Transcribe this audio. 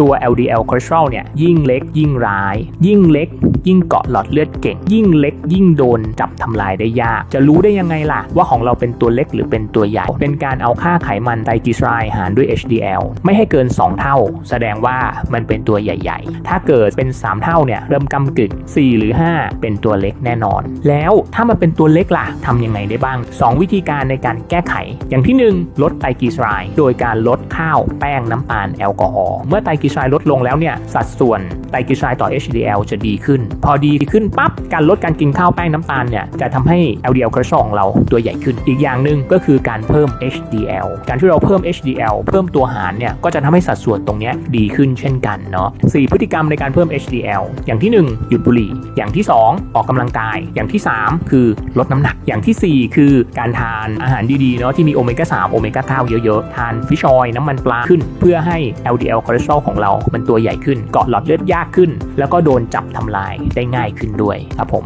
ตัว LDL cholesterol เนี่ยยิ่งเล็กยิ่งร้าย ยิ่งเล็ก ยิ่งเกาะหลอดเลือดเก่ง ยิ่งเล็ก ยิ่งโดนจับทำลายได้ยาก จะรู้ได้ยังไงล่ะ ว่าของเราเป็นตัวเล็กหรือเป็นตัวใหญ่ เป็นการเอาค่าไขมันไตรกลีเซอไรด์หารด้วย HDL ไม่ให้เกิน 2 เท่า แสดงว่ามันเป็นตัวใหญ่ ๆ ถ้าเกิดเป็น 3 เท่าเนี่ยเริ่มกำกึก 4 หรือ 5 เป็นตัวเล็กแน่นอน แล้วถ้ามันเป็นตัวเล็กล่ะทำยังไงได้บ้าง 2 วิธีการในการแก้ไข อย่างที่ 1 ลดไตรกลีเซอไรด์โดยการลดข้าวแป้งน้ำตาลแอลกอฮอล์เมื่อไตรกลีเซอไรด์ลดลงแล้วเนี่ยสัดส่วนไตรกลีเซอไรด์ต่อ HDL จะดีขึ้น พอดีขึ้นปั๊บการลดการกินข้าวแป้งน้ำตาลเนี่ยจะทำให้ LDL คอเลสเตอรอลของเราตัวใหญ่ขึ้น อีกอย่างหนึ่งก็คือการเพิ่ม HDL การที่เราเพิ่ม HDL เพิ่มตัวหารเนี่ยก็จะทำให้สัดส่วนตรงนี้ดีขึ้นเช่นกันเนาะสี่พฤติกรรมในการเพิ่ม HDL อย่างที่ 1 หยุดบุหรี่ อย่างที่ 2 ออกกำลังกาย อย่างที่ 3 คือลดน้ำหนัก อย่างทีสี่ 4 คือการทานอาหารดีๆเนาะที่มีโอเมก้า3โอเมก้า9เยอะๆ ทานฟิชออยล์น้ำมันปลาขึ้น เพื่อให้ LDL คอเลสเตอรอลของเรา มันตัวใหญ่ขึ้น เกาะหลอดเลือดยากขึ้น แล้วก็โดนจับทำลายได้ง่ายขึ้นด้วยครับผม